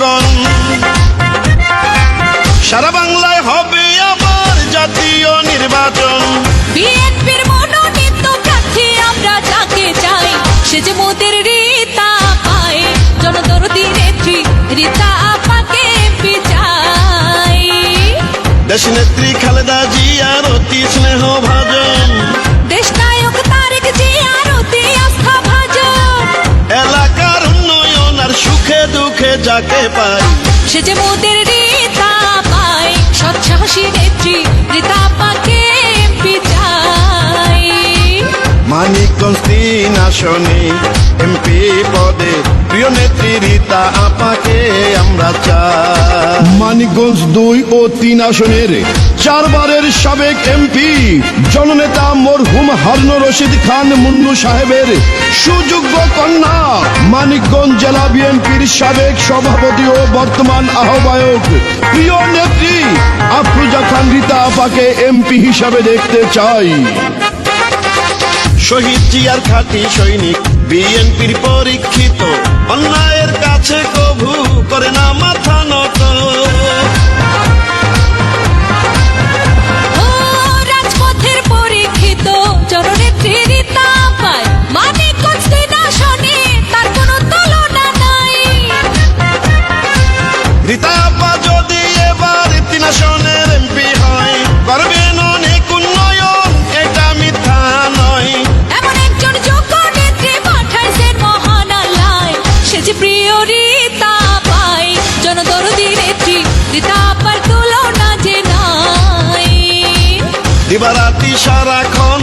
জনগণ। সারা বাংলায় হবে আবার জাতীয় নির্বাচন। বিএনপির মনোনীত প্রার্থী আমরা যাকে চাই সে যে মোদের রীতা পায়। জনদরদি নেত্রী রীতা আপাকে এমপি চাই দেশ নেত্রী খালেদা জিয়ার অতি স্নেহ ভাজন। যাকে পাই। সে যে মোদের রীতা পায় সৎসাহসী নেত্রী রীতা পাকে এমপি চাই মানিকগঞ্জ তিন আসনে এমপি পদে প্রিয় নেত্রী রীতা আপাকে আমরা চাই। মানিকগঞ্জ দুই ও তিন আসনের চারবারের সাবেক এমপি, জননেতা মরহুম হারুন রশিদ খান মুন্নু সাহেবের সুযোগ্য কন্যা, মানিকগঞ্জ জেলা বিএনপির সাবেক সভাপতি ও বর্তমান আহ্বায়ক। প্রিয় নেত্রী, আফরুজা খান রীতা আপাকে এমপি হিসাবে দেখতে চাই। শহীদ জিয়ার খাঁটি সৈনিক, বিএনপির পরীক্ষিত, অন্যায়ের কাছে কভু করে না, মাথা নত বারাতি সারাক্ষণ